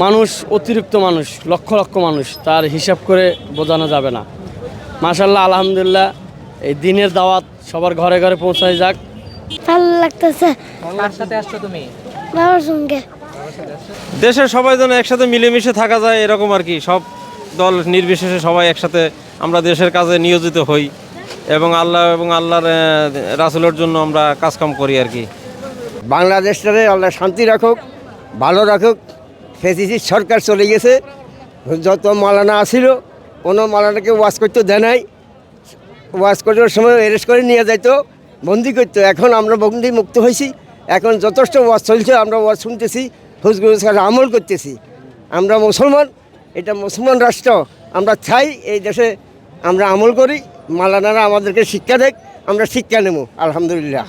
মানুষ অতিরিক্ত মানুষ লক্ষ লক্ষ মানুষ তার হিসাব করে বোঝানো যাবে না। মাশাল্লাহ আলহামদুলিল্লাহ এই দিনের দাওয়াত সবার ঘরে ঘরে পৌঁছায় যাক। ভালো লাগতেছে। সাথে আসছো তুমি? বাবার সঙ্গে। দেশের সবাই যেন একসাথে মিলেমিশে থাকা যায় এরকম আর কি। সব দল নির্বিশেষে সবাই একসাথে আমরা দেশের কাজে নিয়োজিত হই এবং আল্লাহ এবং আল্লাহর রাসূলের জন্য আমরা কাজকাম করি আর কি। বাংলাদেশটারে আল্লাহ শান্তি রাখুক ভালো রাখুক। ফেসিসির সরকার চলে গেছে। যত মালানা আসিল কোনো মালানাকে ওয়াশ করতে দেয় নাই। ওয়াশ করার সময় অ্যারেস্ট করে নিয়ে যাইতো, বন্দি করতো। এখন আমরা বন্দি মুক্ত হয়েছি। এখন যথেষ্ট ওয়াজ চলছে, আমরা ওয়াজ শুনতেছি হুজগুজ আমল করতেছি। আমরা মুসলমান, এটা মুসলমান রাষ্ট্র। আমরা চাই এই দেশে আমরা আমল করি, মালানারা আমাদেরকে শিক্ষা দেখ, আমরা শিক্ষা নেব। আলহামদুলিল্লাহ।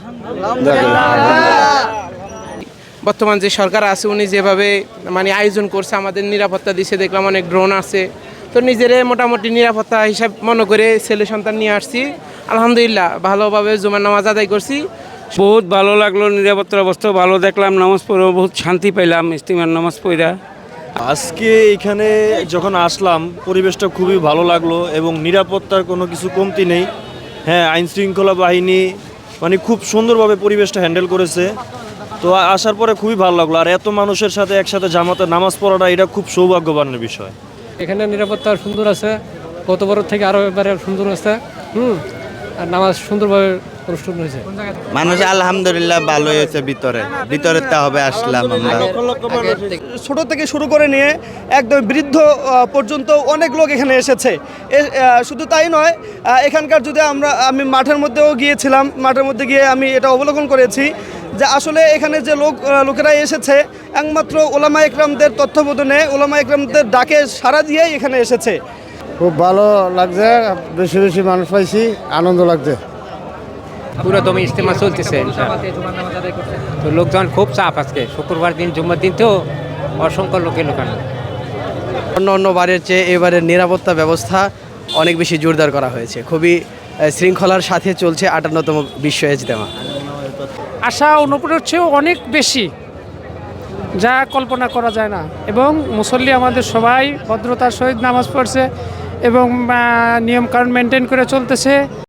বর্তমান যে সরকার আছে উনি যেভাবে মানে আয়োজন করছে আমাদের নিরাপত্তা দিছে দেখলাম অনেক ড্রোন আছে তো নিজেরে মোটামুটি নিরাপত্তা হিসাব মনে করে ছেলে সন্তান নিয়ে আসছি। আলহামদুলিল্লাহ ভালোভাবে জুমার নামাজ আদায় করছি। বহুত ভালো লাগল নিরাপত্তার অবস্থা ভালো দেখলাম নামাজ পড়েও বহুত শান্তি পাইলাম ইস্তিমার নামাজ পড়া। আজকে এখানে যখন আসলাম পরিবেশটা খুবই ভালো লাগল এবং নিরাপত্তার কোনো কিছু কমতি নেই। হ্যাঁ আইন শৃঙ্খলা বাহিনী মানে খুব সুন্দরভাবে পরিবেশটা হ্যান্ডেল করেছে। তো আসার পরে খুবই ভালো লাগল। আর এত মানুষের সাথে একসাথে জামাতে নামাজ পড়াটা এটা খুব সৌভাগ্যবানের বিষয়। এখানে নিরাপত্তা সুন্দর আছে গত বছর থেকে আরও এবারে সুন্দর আছে হুম? আর নামাজ সুন্দরভাবে অনুষ্ঠিত হয়েছে। মানুষ আলহামদুলিল্লাহ ভালো হয়েছে ভিতরে। ভিতরে তা হবে আসলাম আমরা। ছোট থেকে শুরু করে নিয়ে একদম বৃদ্ধ পর্যন্ত অনেক লোক এখানে এসেছে। শুধু তাই নয় এখানকার যদি আমরা আমি মাঠের মধ্যেও গিয়েছিলাম মাঠের মধ্যে গিয়ে আমি এটা অবলোকন করেছি যে আসলে এখানে যে লোক লোকেরা এসেছে একমাত্র ওলামা একরামদের তত্ত্বাবধানে ওলামা একরামদের ডাকে সারা দিয়েই এখানে এসেছে। খুব ভালো লাগছে বেশি বেশি মানুষ পাইছি আনন্দ লাগছে। পুরো দমে ইস্তেমা চলতেছে তো লোকজন খুব চাপ আজকে শুক্রবার দিন জুম্মার দিন তো অসংখ্য লোকের লোকানো অন্য অন্য বারের চেয়ে এবারের নিরাপত্তা ব্যবস্থা অনেক বেশি জোরদার করা হয়েছে। খুবই শৃঙ্খলার সাথে চলছে আটান্নতম বিশ্ব ইজতেমা। আশা অনুপ্রের চেয়েও অনেক বেশি, যা কল্পনা করা যায় না। এবং মুসল্লি আমাদের সবাই ভদ্রতার সহিত নামাজ পড়ছে এবং নিয়মকানুন মেনটেন করে চলতেছে।